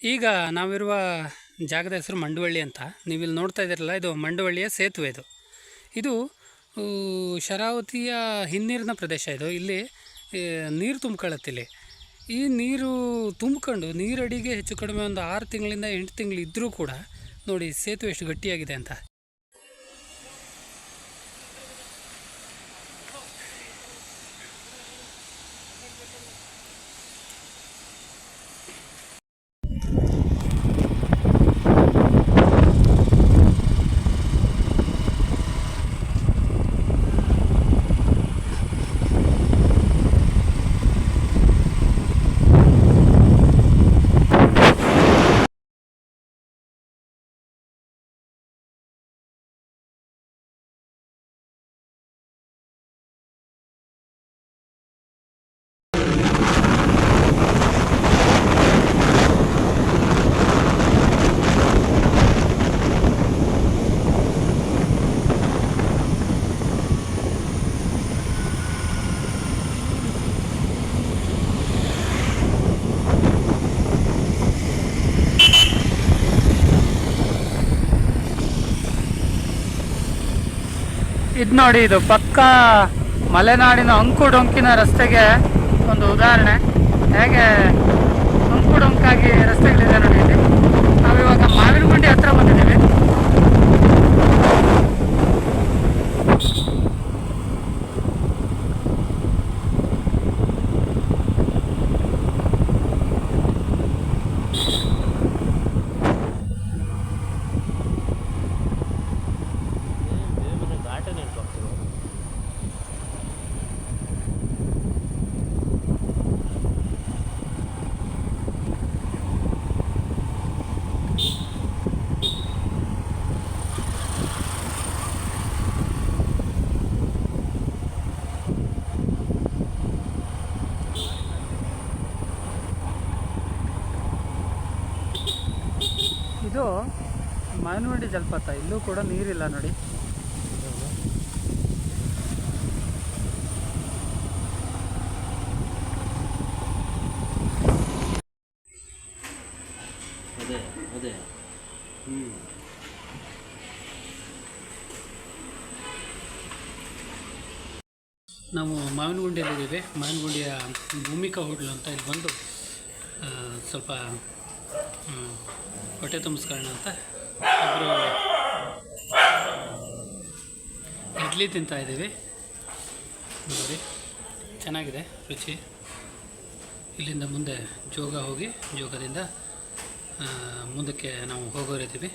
ಈಗ ನಾವಿರುವ ಜಾಗದ ಹೆಸರು ಮಂಡವಳ್ಳಿ ಅಂತ. ನೀವು ಇಲ್ಲಿ ನೋಡ್ತಾ ಇದ್ದೀರಲ್ಲ, ಇದು ಮಂಡವಳ್ಳಿಯ ಸೇತುವೆ ಇದು. ಇದು ಶರಾವತಿಯ ಹಿನ್ನೀರಿನ ಪ್ರದೇಶ ಇದು. ಇಲ್ಲಿ ನೀರು ತುಂಬ್ಕೊಳ್ಳುತ್ತೆ ಇಲ್ಲಿ ಈ ನೀರು ತುಂಬಿಕೊಂಡು ನೀರಡಿಗೆ ಹೆಚ್ಚು ಕಡಿಮೆ ಒಂದು ಆರು ತಿಂಗಳಿಂದ ಎಂಟು ತಿಂಗಳು ಇದ್ದರೂ ಕೂಡ ನೋಡಿ ಸೇತುವೆ ಎಷ್ಟು ಗಟ್ಟಿಯಾಗಿದೆ ಅಂತ. ಇದು ನೋಡಿ, ಇದು ಪಕ್ಕ ಮಲೆನಾಡಿನ ಅಂಕು ಡೊಂಕಿನ ರಸ್ತೆಗೆ ಒಂದು ಉದಾಹರಣೆ. ಹೇಗೆ ಅಂಕು ಡೊಂಕಾಗಿ ರಸ್ತೆಗಳಿದೆ ನೋಡಿ ಇಲ್ಲಿ. ನಾವಿವಾಗ ಮಾವಿನಗುಂಡಿ ಹತ್ರ ಬಂದಿದ್ದೀವಿ. ಇದು ಮಾವಿನಗುಂಡಿ ಜಲಪಾತ. ಇಲ್ಲೂ ಕೂಡ ನೀರಿಲ್ಲ ನೋಡಿ. ಅದೇ ಅದೇ. ಹ್ಞೂ ನಾವು ಮಾವಿನಗುಂಡಿಯಲ್ಲಿದ್ದೀವಿ ಮಾವಿನಗುಂಡಿಯ ಭೂಮಿಕಾ ಹೋಟ್ಲು ಅಂತ ಇಲ್ಲಿ ಬಂದು ಸ್ವಲ್ಪ ಹೊಟ್ಟೆ ತುಂಬಿಸ್ಕೊಳ್ಳೋಣ ಅಂತ. ಇಬ್ಬರು ಇಡ್ಲಿ ತಿಂತಾ ಇದ್ದೀವಿ. ನೋಡಿ, ಚೆನ್ನಾಗಿದೆ ರುಚಿ. ಇಲ್ಲಿಂದ ಮುಂದೆ ಜೋಗ ಹೋಗಿ, ಜೋಗದಿಂದ ಮುಂದಕ್ಕೆ ನಾವು ಹೋಗೋರಿದ್ದೀವಿ.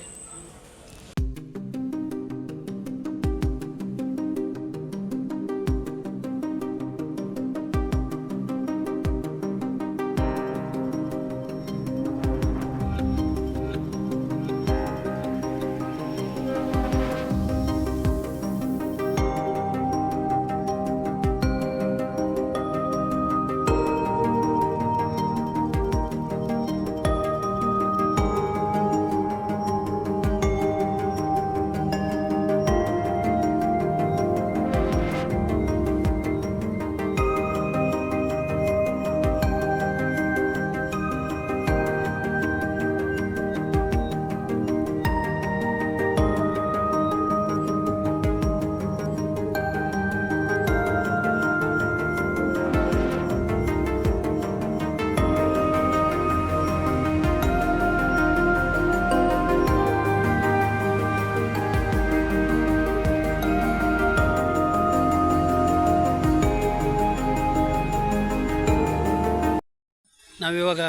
ನಾವಿವಾಗ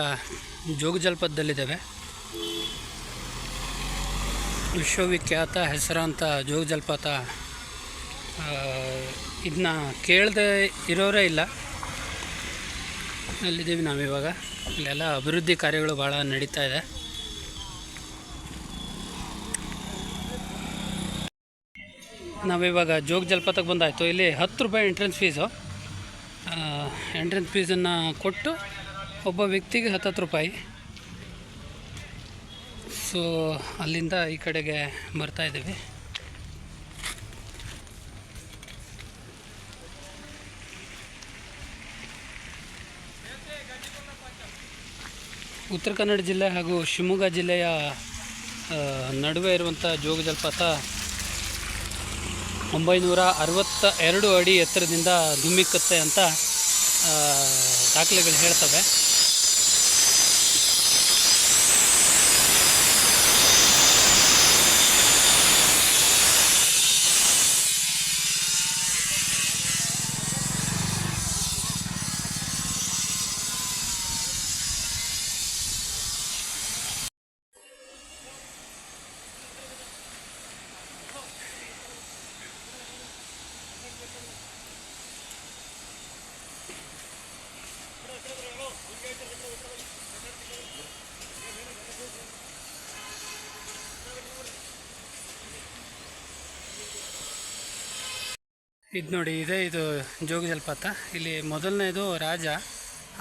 ಜೋಗ ಜಲಪಾತದಲ್ಲಿದ್ದೇವೆ ವಿಶ್ವವಿಖ್ಯಾತ ಹೆಸರಾಂತ ಜೋಗ ಜಲಪಾತ ಇದನ್ನ ಕೇಳದೆ ಇರೋರೇ ಇಲ್ಲ. ಅಲ್ಲಿದ್ದೀವಿ ನಾವಿವಾಗ. ಇಲ್ಲೆಲ್ಲ ಅಭಿವೃದ್ಧಿ ಕಾರ್ಯಗಳು ಭಾಳ ನಡೀತಾ ಇದೆ. ನಾವಿವಾಗ ಜೋಗ ಜಲಪಾತಕ್ಕೆ ಬಂದಾಯಿತು. ಇಲ್ಲಿ ಹತ್ತು ರೂಪಾಯಿ ಎಂಟ್ರೆನ್ಸ್ ಫೀಸು ಎಂಟ್ರೆನ್ಸ್ ಫೀಸನ್ನು ಕೊಟ್ಟು ಒಬ್ಬ ವ್ಯಕ್ತಿಗೆ ಹತ್ತತ್ತು ರೂಪಾಯಿ. ಸೊ ಅಲ್ಲಿಂದ ಈ ಕಡೆಗೆ ಬರ್ತಾ ಇದ್ದೀವಿ. ಉತ್ತರ ಕನ್ನಡ ಜಿಲ್ಲೆ ಹಾಗೂ ಶಿವಮೊಗ್ಗ ಜಿಲ್ಲೆಯ ನಡುವೆ ಇರುವಂಥ ಜೋಗ ಜಲಪಾತ ಒಂಬೈನೂರ ಅರವತ್ತ ಎರಡು ಅಡಿ ಎತ್ತರದಿಂದ ಧುಮ್ಮಿಕ್ಕುತ್ತೆ ಅಂತ ದಾಖಲೆಗಳು ಹೇಳ್ತವೆ. ಇದು ನೋಡಿ, ಇದೇ ಇದು ಜೋಗ ಜಲಪಾತ. ಇಲ್ಲಿ ಮೊದಲನೇದು ರಾಜ,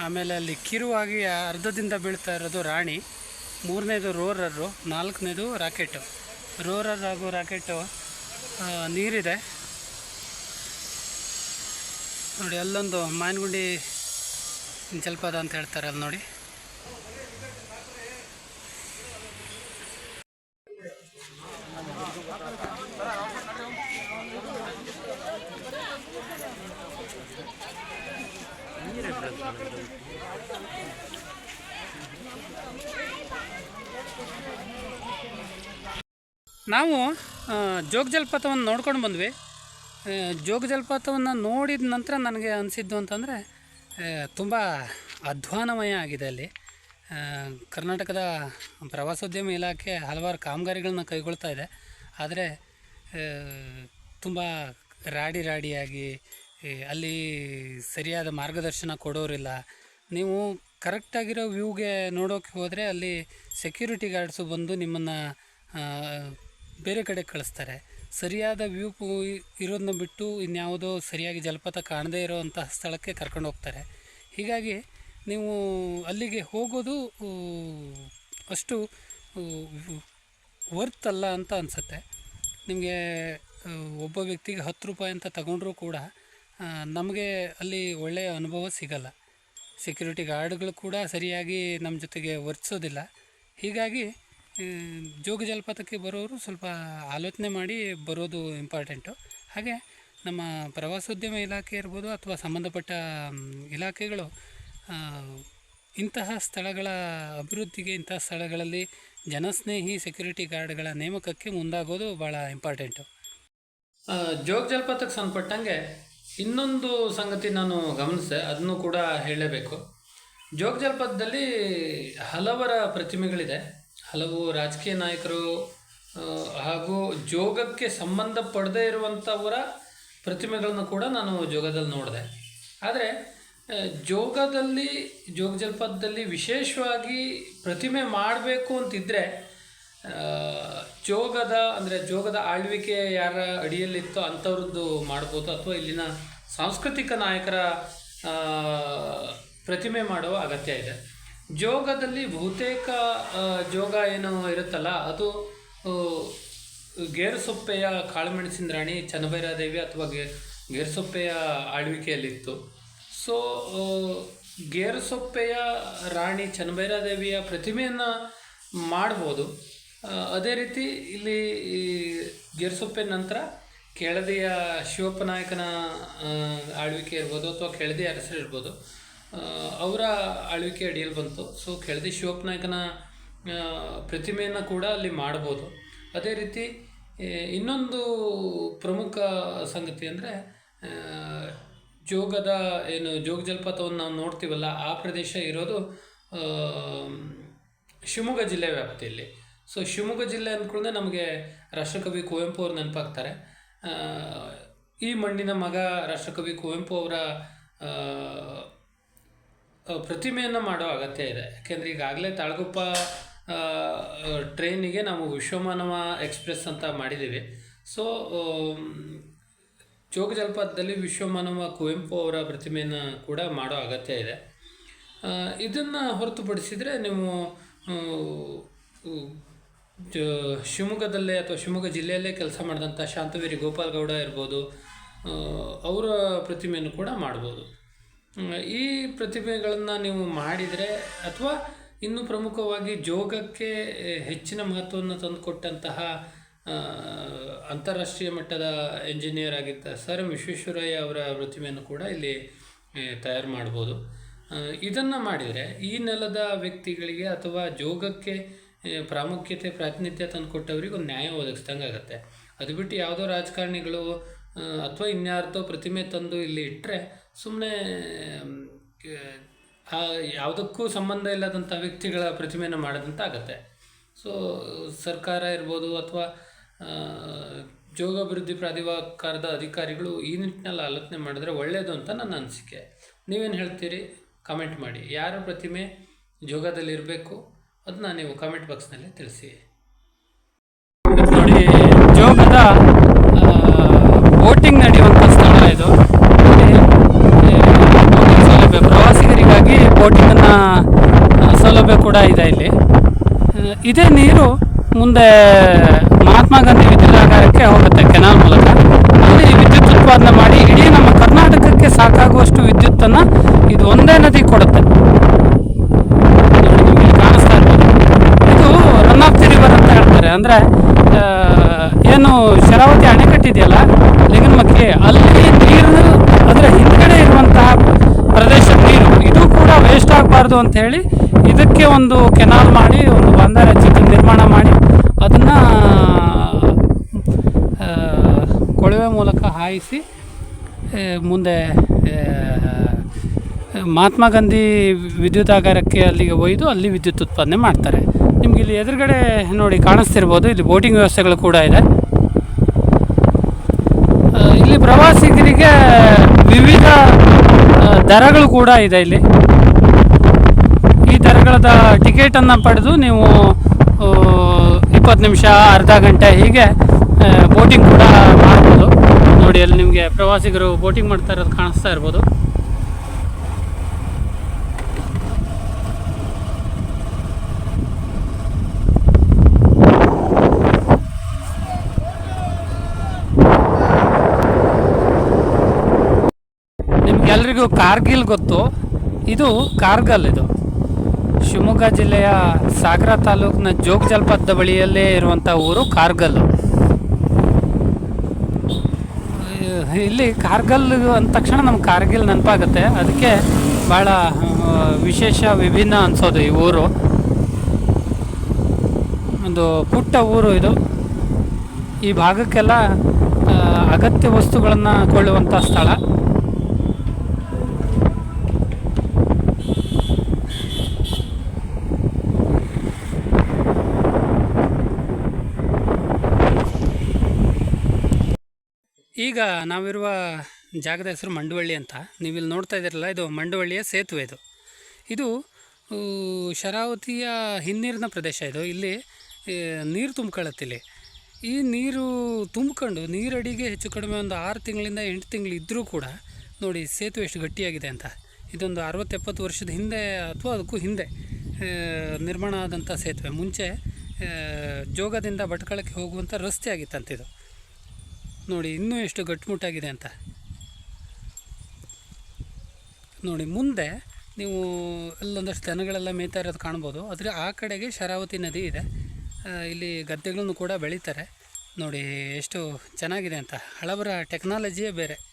ಆಮೇಲೆ ಅಲ್ಲಿ ಕಿರುವಾಗಿ ಅರ್ಧದಿಂದ ಬೀಳ್ತಾ ಇರೋದು ರಾಣಿ, ಮೂರನೇದು ರೋರರು, ನಾಲ್ಕನೇದು ರಾಕೆಟು. ರೋರರ್ ಹಾಗೂ ರಾಕೆಟು ನೀರಿದೆ. ನೋಡಿ, ಅಲ್ಲೊಂದು ಮಾಯನಗುಂಡಿ ಜಲಪಾತ ಅಂತ ಹೇಳ್ತಾರೆ ಅಲ್ಲಿ ನೋಡಿ. ನಾವು ಜೋಗ ಜಲಪಾತವನ್ನು ನೋಡ್ಕೊಂಡು ಬಂದ್ವಿ. ಜೋಗ ಜಲಪಾತವನ್ನು ನೋಡಿದ ನಂತರ ನನಗೆ ಅನಿಸಿದ್ದು ಅಂತಂದರೆ ತುಂಬ ಅಧ್ವಾನಮಯ ಆಗಿದೆ ಅಲ್ಲಿ. ಕರ್ನಾಟಕದ ಪ್ರವಾಸೋದ್ಯಮ ಇಲಾಖೆ ಹಲವಾರು ಕಾಮಗಾರಿಗಳನ್ನ ಕೈಗೊಳ್ತಾ ಇದೆ. ಆದರೆ ತುಂಬ ರಾಡಿ ರಾಡಿಯಾಗಿ ಅಲ್ಲಿ ಸರಿಯಾದ ಮಾರ್ಗದರ್ಶನ ಕೊಡೋರಿಲ್ಲ. ನೀವು ಕರೆಕ್ಟಾಗಿರೋ ವ್ಯೂಗೆ ನೋಡೋಕೆ ಹೋದರೆ ಅಲ್ಲಿ ಸೆಕ್ಯೂರಿಟಿ ಗಾರ್ಡ್ಸು ಬಂದು ನಿಮ್ಮನ್ನು ಬೇರೆ ಕಡೆ ಕಳಿಸ್ತಾರೆ. ಸರಿಯಾದ ವ್ಯೂ ಇರೋದನ್ನ ಬಿಟ್ಟು ಇನ್ಯಾವುದೋ ಸರಿಯಾಗಿ ಜಲಪಾತ ಕಾಣದೇ ಇರೋವಂತಹ ಸ್ಥಳಕ್ಕೆ ಕರ್ಕೊಂಡು ಹೋಗ್ತಾರೆ. ಹೀಗಾಗಿ ನೀವು ಅಲ್ಲಿಗೆ ಹೋಗೋದು ಅಷ್ಟು ವರ್ತ್ ಅಲ್ಲ ಅಂತ ಅನಿಸುತ್ತೆ. ನಿಮಗೆ ಒಬ್ಬ ವ್ಯಕ್ತಿಗೆ ಹತ್ತು ರೂಪಾಯಿ ಅಂತ ತಗೊಂಡ್ರೂ ಕೂಡ ನಮಗೆ ಅಲ್ಲಿ ಒಳ್ಳೆಯ ಅನುಭವ ಸಿಗಲ್ಲ. ಸೆಕ್ಯೂರಿಟಿ ಗಾರ್ಡ್ಗಳು ಕೂಡ ಸರಿಯಾಗಿ ನಮ್ಮ ಜೊತೆಗೆ ವರ್ತಿಸೋದಿಲ್ಲ. ಹೀಗಾಗಿ ಜೋಗ ಜಲಪಾತಕ್ಕೆ ಬರೋರು ಸ್ವಲ್ಪ ಆಲೋಚನೆ ಮಾಡಿ ಬರೋದು ಇಂಪಾರ್ಟೆಂಟು ಹಾಗೆ ನಮ್ಮ ಪ್ರವಾಸೋದ್ಯಮ ಇಲಾಖೆ ಇರ್ಬೋದು ಅಥವಾ ಸಂಬಂಧಪಟ್ಟ ಇಲಾಖೆಗಳು ಇಂತಹ ಸ್ಥಳಗಳ ಅಭಿವೃದ್ಧಿಗೆ, ಇಂತಹ ಸ್ಥಳಗಳಲ್ಲಿ ಜನಸ್ನೇಹಿ ಸೆಕ್ಯೂರಿಟಿ ಗಾರ್ಡ್ಗಳ ನೇಮಕಕ್ಕೆ ಮುಂದಾಗೋದು ಭಾಳ ಇಂಪಾರ್ಟೆಂಟು ಜೋಗ ಜಲಪಾತಕ್ಕೆ ಸಂಬಂಧಪಟ್ಟಂಗೆ ಇನ್ನೊಂದು ಸಂಗತಿ ನಾನು ಗಮನಿಸಿದೆ, ಅದನ್ನು ಕೂಡ ಹೇಳಲೇಬೇಕು ಜೋಗ ಜಲಪಾತದಲ್ಲಿ ಹಲವರ ಪ್ರತಿಮೆಗಳಿದೆ. ಹಲವು ರಾಜಕೀಯ ನಾಯಕರು ಹಾಗೂ ಜೋಗಕ್ಕೆ ಸಂಬಂಧ ಪಡೆದೇ ಇರುವಂಥವರ ಪ್ರತಿಮೆಗಳನ್ನು ಕೂಡ ನಾನು ಜೋಗದಲ್ಲಿ ನೋಡಿದೆ. ಆದರೆ ಜೋಗದಲ್ಲಿ, ಜೋಗ ಜಲಪಾತದಲ್ಲಿ ವಿಶೇಷವಾಗಿ ಪ್ರತಿಮೆ ಮಾಡಬೇಕು ಅಂತಿದ್ದರೆ ಜೋಗದ, ಅಂದರೆ ಜೋಗದ ಆಳ್ವಿಕೆ ಯಾರ ಅಡಿಯಲ್ಲಿತ್ತೋ ಅಂಥವ್ರದ್ದು ಮಾಡ್ಬೋದು ಅಥವಾ ಇಲ್ಲಿನ ಸಾಂಸ್ಕೃತಿಕ ನಾಯಕರ ಪ್ರತಿಮೆ ಮಾಡುವ ಅಗತ್ಯ ಇದೆ. ಜೋಗದಲ್ಲಿ ಬಹುತೇಕ ಜೋಗ ಏನು ಇರುತ್ತಲ್ಲ, ಅದು ಗೇರುಸೊಪ್ಪೆಯ ಕಾಳುಮೆಣಸಿನ ರಾಣಿ ಚನ್ನಭೈರಾದೇವಿ ಅಥವಾ ಗೇ, ಗೇರುಸೊಪ್ಪೆಯ ಆಳ್ವಿಕೆಯಲ್ಲಿತ್ತು. ಸೊ ಗೇರುಸೊಪ್ಪೆಯ ರಾಣಿ ಚನ್ನಭೈರಾದೇವಿಯ ಪ್ರತಿಮೆಯನ್ನು ಮಾಡ್ಬೋದು. ಅದೇ ರೀತಿ ಇಲ್ಲಿ ಈ ಗೆರ್ಸೊಪ್ಪೆ ನಂತರ ಕೆಳದಿಯ ಶಿವಪ್ಪ ನಾಯಕನ ಆಳ್ವಿಕೆ ಇರ್ಬೋದು ಅಥವಾ ಕೆಳದಿ ಅರಸರು ಇರ್ಬೋದು ಅವರ ಆಳ್ವಿಕೆ ಅಡಿಯಲ್ಲಿ ಬಂತು. ಸೊ ಕೆಳದಿ ಶಿವಪ್ಪ ನಾಯಕನ ಪ್ರತಿಮೆಯನ್ನು ಕೂಡ ಅಲ್ಲಿ ಮಾಡ್ಬೋದು. ಅದೇ ರೀತಿ ಇನ್ನೊಂದು ಪ್ರಮುಖ ಸಂಗತಿ ಅಂದರೆ ಜೋಗದ ಏನು ಜೋಗ ಜಲಪಾತವನ್ನು ನಾವು ನೋಡ್ತೀವಲ್ಲ, ಆ ಪ್ರದೇಶ ಇರೋದು ಶಿವಮೊಗ್ಗ ಜಿಲ್ಲೆ ವ್ಯಾಪ್ತಿಯಲ್ಲಿ. ಸೊ ಶಿವಮೊಗ್ಗ ಜಿಲ್ಲೆ ಅಂದ್ಕೊಂಡ್ರೆ ನಮಗೆ ರಾಷ್ಟ್ರಕವಿ ಕುವೆಂಪು ಅವ್ರು ನೆನಪಾಗ್ತಾರೆ. ಈ ಮಣ್ಣಿನ ಮಗ ರಾಷ್ಟ್ರಕವಿ ಕುವೆಂಪು ಅವರ ಪ್ರತಿಮೆಯನ್ನು ಮಾಡೋ ಅಗತ್ಯ ಇದೆ. ಯಾಕೆಂದರೆ ಈಗಾಗಲೇ ತಾಳಗುಪ್ಪ ಟ್ರೈನಿಗೆ ನಾವು ವಿಶ್ವಮಾನವ ಎಕ್ಸ್ಪ್ರೆಸ್ ಅಂತ ಮಾಡಿದ್ದೀವಿ ಸೊ ಜೋಗ ಜಲಪಾತದಲ್ಲಿ ವಿಶ್ವಮಾನವ ಕುವೆಂಪು ಅವರ ಪ್ರತಿಮೆಯನ್ನು ಕೂಡ ಮಾಡೋ ಅಗತ್ಯ ಇದೆ. ಇದನ್ನು ಹೊರತುಪಡಿಸಿದರೆ ನೀವು ಶಿವಮೊಗ್ಗದಲ್ಲೇ ಅಥವಾ ಶಿವಮೊಗ್ಗ ಜಿಲ್ಲೆಯಲ್ಲೇ ಕೆಲಸ ಮಾಡಿದಂಥ ಶಾಂತವೀರಿ ಗೋಪಾಲ್ ಗೌಡ ಇರ್ಬೋದು ಅವರ ಪ್ರತಿಮೆಯನ್ನು ಕೂಡ ಮಾಡ್ಬೋದು. ಈ ಪ್ರತಿಮೆಗಳನ್ನು ನೀವು ಮಾಡಿದರೆ ಅಥವಾ ಇನ್ನೂ ಪ್ರಮುಖವಾಗಿ ಜೋಗಕ್ಕೆ ಹೆಚ್ಚಿನ ಮಹತ್ವವನ್ನು ತಂದುಕೊಟ್ಟಂತಹ ಅಂತಾರಾಷ್ಟ್ರೀಯ ಮಟ್ಟದ ಎಂಜಿನಿಯರ್ ಆಗಿದ್ದ ಸರ್ ವಿಶ್ವೇಶ್ವರಯ್ಯ ಅವರ ಪ್ರತಿಮೆಯನ್ನು ಕೂಡ ಇಲ್ಲಿ ತಯಾರು ಮಾಡ್ಬೋದು. ಇದನ್ನು ಮಾಡಿದರೆ ಈ ನೆಲದ ವ್ಯಕ್ತಿಗಳಿಗೆ ಅಥವಾ ಜೋಗಕ್ಕೆ ಪ್ರಾಮುಖ್ಯತೆ, ಪ್ರಾತಿನಿಧ್ಯ ತಂದುಕೊಟ್ಟವರಿಗೆ ಒಂದು ನ್ಯಾಯ ಒದಗಿಸ್ದಂಗೆ ಆಗುತ್ತೆ. ಅದು ಬಿಟ್ಟು ಯಾವುದೋ ರಾಜಕಾರಣಿಗಳು ಅಥವಾ ಇನ್ಯಾರ್ದೋ ಪ್ರತಿಮೆ ತಂದು ಇಲ್ಲಿ ಇಟ್ಟರೆ ಸುಮ್ಮನೆ ಯಾವುದಕ್ಕೂ ಸಂಬಂಧ ಇಲ್ಲದಂಥ ವ್ಯಕ್ತಿಗಳ ಪ್ರತಿಮೆಯನ್ನು ಮಾಡಿದಂಥ ಆಗುತ್ತೆ. ಸೊ, ಸರ್ಕಾರ ಇರ್ಬೋದು ಅಥವಾ ಜೋಗಾಭಿವೃದ್ಧಿ ಪ್ರಾಧಿಕಾರದ ಅಧಿಕಾರಿಗಳು ಈ ನಿಟ್ಟಿನಲ್ಲಿ ಆಲೋಚನೆ ಮಾಡಿದ್ರೆ ಒಳ್ಳೆಯದು ಅಂತ ನನ್ನ ಅನಿಸಿಕೆ. ನೀವೇನು ಹೇಳ್ತೀರಿ? ಕಾಮೆಂಟ್ ಮಾಡಿ. ಯಾರ ಪ್ರತಿಮೆ ಜೋಗದಲ್ಲಿ ಇರಬೇಕು ಅದನ್ನ ನೀವು ಕಾಮೆಂಟ್ ಬಾಕ್ಸ್ನಲ್ಲಿ ತಿಳಿಸಿ. ನೋಡಿ, ಜೋಗದ ಬೋಟಿಂಗ್ ನಡೆಯುವಂಥ ಸ್ಥಳ ಇದು. ಸೌಲಭ್ಯ, ಪ್ರವಾಸಿಗರಿಗಾಗಿ ಬೋಟಿಂಗನ್ನು ಸೌಲಭ್ಯ ಕೂಡ ಇದೆ ಇಲ್ಲಿ. ಇದೇ ನೀರು ಮುಂದೆ ಮಹಾತ್ಮ ಗಾಂಧಿ ವಿದ್ಯುದಾಗಾರಕ್ಕೆ ಹೋಗುತ್ತೆ ಕೆನಾಲ್ ಮೂಲಕ. ಅಲ್ಲಿ ವಿದ್ಯುತ್ ಉತ್ಪಾದನೆ ಮಾಡಿ ಇಡೀ ನಮ್ಮ ಕರ್ನಾಟಕಕ್ಕೆ ಸಾಕಾಗುವಷ್ಟು ವಿದ್ಯುತ್ತನ್ನು ಇದು ಒಂದೇ ನದಿ ಕೊಡುತ್ತೆ ನೋಡಿ ನಿಮಗೆ ಕಾಣಿಸ್ತಾ ಇರ್ಬೋದು ಇದು ರನ್ ಆಫ್ ದಿ ಹೇಳ್ತಾರೆ ಅಂದರೆ ಏನು ಶರಾವತಿ ಅಣೆಕಟ್ಟಿದೆಯಲ್ಲ ಲಿಂಗನಮಕ್ಕಿ ಅಲ್ಲಿ ನೀರು, ಅದರ ಹಿಂದ್ಗಡೆ ಇರುವಂತಹ ಪ್ರದೇಶದ ನೀರು, ಇದು ಕೂಡ ವೇಸ್ಟ್ ಆಗಬಾರ್ದು ಅಂತ ಹೇಳಿ ಇದಕ್ಕೆ ಒಂದು ಕೆನಾಲ್ ಮಾಡಿ, ಒಂದು ಬಂದರ ಚಿಕ್ಕ ನಿರ್ಮಾಣ ಮಾಡಿ, ಅದನ್ನು ಕೊಳವೆ ಮೂಲಕ ಹಾಯಿಸಿ ಮುಂದೆ ಮಹಾತ್ಮ ಗಾಂಧಿ ವಿದ್ಯುತ್ ಆಗಾರಕ್ಕೆ ಅಲ್ಲಿಗೆ ಒಯ್ದು ಅಲ್ಲಿ ವಿದ್ಯುತ್ ಉತ್ಪಾದನೆ ಮಾಡ್ತಾರೆ. ನಿಮ್ಗೆ ಇಲ್ಲಿ ಎದುರುಗಡೆ ನೋಡಿ ಕಾಣಿಸ್ತಿರ್ಬೋದು, ಇಲ್ಲಿ ಬೋಟಿಂಗ್ ವ್ಯವಸ್ಥೆಗಳು ಕೂಡ ಇದೆ. ಇಲ್ಲಿ ಪ್ರವಾಸಿಗರಿಗೆ ವಿವಿಧ ದರಗಳು ಕೂಡ ಇದೆ ಇಲ್ಲಿ. ಈ ದರಗಳದ ಟಿಕೆಟನ್ನು ಪಡೆದು ನೀವು ಇಪ್ಪತ್ತು ನಿಮಿಷ, ಅರ್ಧ ಗಂಟೆ ಹೀಗೆ ಬೋಟಿಂಗ್ ಕೂಡ ಮಾಡ್ಬೋದು. ನೋಡಿ, ಅಲ್ಲಿ ನಿಮಗೆ ಪ್ರವಾಸಿಗರು ಬೋಟಿಂಗ್ ಮಾಡ್ತಾ ಇರೋದು ಕಾಣಿಸ್ತಾ ಇರ್ಬೋದು. ನಿಮ್ಗೆಲ್ರಿಗೂ ಕಾರ್ಗಿಲ್ ಗೊತ್ತು. ಇದು ಕಾರ್ಗಲ್ ಇದು. ಶಿವಮೊಗ್ಗ ಜಿಲ್ಲೆಯ ಸಾಗರ ತಾಲೂಕಿನ ಜೋಗ ಜಲಪಾತದ ಬಳಿಯಲ್ಲೇ ಇರುವಂಥ ಊರು ಕಾರ್ಗಲ್. ಇಲ್ಲಿ ಕಾರ್ಗಲ್ ಅಂದ ತಕ್ಷಣ ನಮ್ಗೆ ಕಾರ್ಗಿಲ್ ನೆನಪಾಗುತ್ತೆ. ಅದಕ್ಕೆ ಭಾಳ ವಿಶೇಷ ವಿಭಿನ್ನ ಅನಿಸೋದು ಈ ಊರು. ಒಂದು ಪುಟ್ಟ ಊರು ಇದು. ಈ ಭಾಗಕ್ಕೆಲ್ಲ ಅಗತ್ಯ ವಸ್ತುಗಳನ್ನು ಕೊಳ್ಳುವಂಥ ಸ್ಥಳ. ಈಗ ನಾವಿರುವ ಜಾಗದ ಹೆಸರು ಮಂಡುವಳ್ಳಿ ಅಂತ. ನೀವಿಲ್ಲಿ ನೋಡ್ತಾ ಇದ್ದೀರಲ್ಲ, ಇದು ಮಂಡುವಳ್ಳಿಯ ಸೇತುವೆ ಇದು. ಇದು ಶರಾವತಿಯ ಹಿನ್ನೀರಿನ ಪ್ರದೇಶ ಇದು. ಇಲ್ಲಿ ನೀರು ತುಂಬ್ಕೊಳ್ಳುತ್ತೆ ಇಲ್ಲಿ. ಈ ನೀರು ತುಂಬಿಕೊಂಡು, ನೀರಡಿಗೆ ಹೆಚ್ಚು ಕಡಿಮೆ ಒಂದು ಆರು ತಿಂಗಳಿಂದ ಎಂಟು ತಿಂಗಳು ಇದ್ದರೂ ಕೂಡ ನೋಡಿ ಸೇತುವೆ ಎಷ್ಟು ಗಟ್ಟಿಯಾಗಿದೆ ಅಂತ. ಇದೊಂದು ಅರವತ್ತೆಪ್ಪತ್ತು ವರ್ಷದ ಹಿಂದೆ ಅಥವಾ ಅದಕ್ಕೂ ಹಿಂದೆ ನಿರ್ಮಾಣ ಆದಂಥ ಸೇತುವೆ. ಮುಂಚೆ ಜೋಗದಿಂದ ಭಟ್ಕಳಕ್ಕೆ ಹೋಗುವಂಥ ರಸ್ತೆ ಆಗಿತ್ತಂತೆ ಇದು. ನೋಡಿ, ಇನ್ನೂ ಎಷ್ಟು ಗಟ್ಟಿಮುಟ್ಟಾಗಿದೆ ಅಂತ. ನೋಡಿ, ಮುಂದೆ ನೀವು ಅಲ್ಲೊಂದಷ್ಟು ದನಗಳೆಲ್ಲ ಮೇಯ್ತಾ ಇರೋದು ಕಾಣ್ಬೋದು. ಆದರೆ ಆ ಕಡೆಗೆ ಶರಾವತಿ ನದಿ ಇದೆ. ಇಲ್ಲಿ ಗದ್ದೆಗಳನ್ನು ಕೂಡ ಬೆಳೀತಾರೆ. ನೋಡಿ, ಎಷ್ಟು ಚೆನ್ನಾಗಿದೆ ಅಂತ. ಹಳಬರ ಟೆಕ್ನಾಲಜಿಯೇ ಬೇರೆ.